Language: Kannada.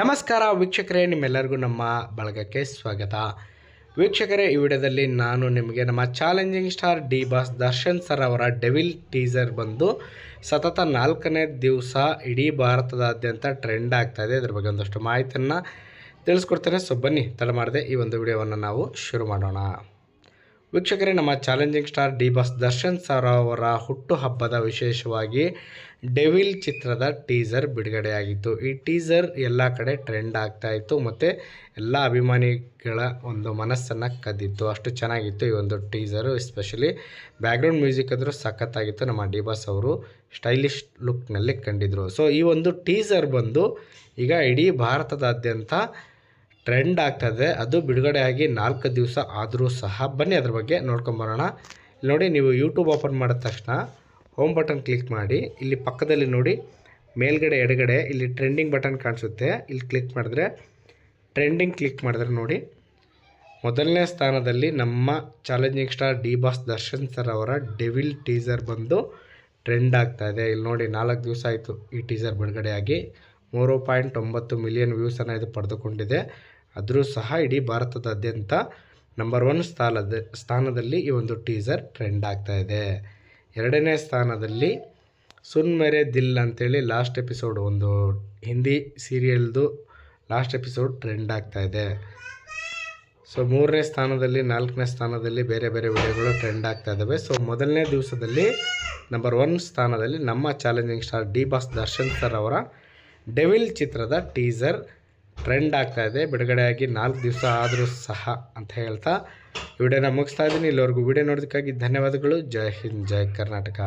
ನಮಸ್ಕಾರ ವೀಕ್ಷಕರೇ, ನಿಮ್ಮೆಲ್ಲರಿಗೂ ನಮ್ಮ ಬಳಗಕ್ಕೆ ಸ್ವಾಗತ. ವೀಕ್ಷಕರೇ, ಈ ವಿಡಿಯೋದಲ್ಲಿ ನಾನು ನಿಮಗೆ ನಮ್ಮ challenging star D boss Darshan sir ಅವರ ಡೆವಿಲ್ ಟೀಸರ್ ಬಂದು ಸತತ ನಾಲ್ಕನೇ ದಿವಸ ಇಡೀ ಭಾರತದಾದ್ಯಂತ ಟ್ರೆಂಡ್ ಆಗ್ತಾ ಇದೆ. ಇದ್ರ ಬಗ್ಗೆ ಒಂದಷ್ಟು ಮಾಹಿತಿಯನ್ನು ತಿಳಿಸ್ಕೊಡ್ತೇನೆ. ಸೊ ಬನ್ನಿ, ತಡ ಮಾಡದೆ ಈ ಒಂದು ವಿಡಿಯೋವನ್ನು ನಾವು ಶುರು ಮಾಡೋಣ. ವೀಕ್ಷಕರೇ, ನಮ್ಮ challenging star D boss Darshan sir ಅವರ ಹುಟ್ಟುಹಬ್ಬದ ವಿಶೇಷವಾಗಿ ಡೆವಿಲ್ ಚಿತ್ರದ ಟೀಸರ್ ಬಿಡುಗಡೆಯಾಗಿತ್ತು. ಈ ಟೀಸರ್ ಎಲ್ಲ ಕಡೆ ಟ್ರೆಂಡ್ ಆಗ್ತಾ ಇತ್ತು. ಮತ್ತು ಎಲ್ಲ ಅಭಿಮಾನಿಗಳ ಒಂದು ಮನಸ್ಸನ್ನು ಕದ್ದಿತ್ತು. ಅಷ್ಟು ಚೆನ್ನಾಗಿತ್ತು ಈ ಒಂದು ಟೀಸರು ಎಸ್ಪೆಷಲಿ ಬ್ಯಾಕ್ಗ್ರೌಂಡ್ ಮ್ಯೂಸಿಕ್ ಆದರೂ ಸಖತ್ತಾಗಿತ್ತು. ನಮ್ಮ ಡಿ ಬಾಸ್ ಅವರು ಸ್ಟೈಲಿಶ್ ಲುಕ್ನಲ್ಲಿ ಕಂಡಿದ್ರು. ಸೊ ಈ ಒಂದು ಟೀಸರ್ ಬಂದು ಈಗ ಇಡೀ ಭಾರತದಾದ್ಯಂತ ಟ್ರೆಂಡ್ ಆಗ್ತದೆ ಅದು ಬಿಡುಗಡೆಯಾಗಿ ನಾಲ್ಕು ದಿವಸ ಆದರೂ ಸಹ ಬನ್ನಿ ಅದ್ರ ಬಗ್ಗೆ ನೋಡ್ಕೊಂಬರೋಣ ಇಲ್ಲಿ ನೋಡಿ, ನೀವು ಯೂಟ್ಯೂಬ್ ಓಪನ್ ಮಾಡಿದ ತಕ್ಷಣ ಹೋಮ್ ಬಟನ್ ಕ್ಲಿಕ್ ಮಾಡಿ, ಇಲ್ಲಿ ಪಕ್ಕದಲ್ಲಿ ನೋಡಿ ಮೇಲ್ಗಡೆ, ಎಡಗಡೆ ಇಲ್ಲಿ ಟ್ರೆಂಡಿಂಗ್ ಬಟನ್ ಕಾಣಿಸುತ್ತೆ. ಇಲ್ಲಿ ಕ್ಲಿಕ್ ಮಾಡಿದ್ರೆ ಟ್ರೆಂಡಿಂಗ್ ಕ್ಲಿಕ್ ಮಾಡಿದ್ರೆ ನೋಡಿ, ಮೊದಲನೇ ಸ್ಥಾನದಲ್ಲಿ ನಮ್ಮ challenging star D boss Darshan sir ಅವರ ಡೆವಿಲ್ ಟೀಸರ್ ಬಂದು ಟ್ರೆಂಡ್ ಆಗ್ತಾಯಿದೆ ಇಲ್ಲಿ ನೋಡಿ, ನಾಲ್ಕು ದಿವಸ ಆಯಿತು ಈ ಟೀಸರ್ ಬಿಡುಗಡೆಯಾಗಿ ಮೂರು ಪಾಯಿಂಟ್ ಒಂಬತ್ತು ಮಿಲಿಯನ್ ವ್ಯೂಸನ್ನು ಇದು ಪಡೆದುಕೊಂಡಿದೆ. ಆದರೂ ಸಹ ಇಡೀ ಭಾರತದಾದ್ಯಂತ ನಂಬರ್ ಒನ್ ಸ್ಥಾನದ ಸ್ಥಾನದಲ್ಲಿ ಈ ಒಂದು ಟೀಸರ್ ಟ್ರೆಂಡ್ ಆಗ್ತಾ ಇದೆ. ಎರಡನೇ ಸ್ಥಾನದಲ್ಲಿ ಸುನ್ ಮೇರೆ ದಿಲ್ ಅಂತೇಳಿ ಲಾಸ್ಟ್ ಎಪಿಸೋಡ್ ಒಂದು ಹಿಂದಿ ಸೀರಿಯಲ್ದು ಲಾಸ್ಟ್ ಎಪಿಸೋಡ್ ಟ್ರೆಂಡ್ ಆಗ್ತಾ ಇದೆ. ಸೊ ಮೂರನೇ ಸ್ಥಾನದಲ್ಲಿ, ನಾಲ್ಕನೇ ಸ್ಥಾನದಲ್ಲಿ ಬೇರೆ ಬೇರೆ ವಿಡಿಯೋಗಳು ಟ್ರೆಂಡ್ ಆಗ್ತಾ ಇದ್ದಾವೆ ಸೊ ಮೊದಲನೇ ದಿವಸದಲ್ಲಿ ನಂಬರ್ ಒನ್ ಸ್ಥಾನದಲ್ಲಿ ನಮ್ಮ challenging star D boss Darshan sir ಅವರ ಡೆವಿಲ್ ಚಿತ್ರದ ಟೀಸರ್ ಟ್ರೆಂಡ್ ಆಗ್ತಾ ಇದೆ. ಬಿಡುಗಡೆಯಾಗಿ ನಾಲ್ಕು ದಿವಸ ಆದರೂ ಸಹ ಅಂತ ಹೇಳ್ತಾ ವಿಡಿಯೋನ ಮುಗಿಸ್ತಾ ಇದ್ದೀನಿ. ಇಲ್ಲಿವರೆಗೂ ವಿಡಿಯೋ ನೋಡೋದಕ್ಕಾಗಿ ಧನ್ಯವಾದಗಳು. ಜೈ ಹಿಂದ್, ಜೈ ಕರ್ನಾಟಕ.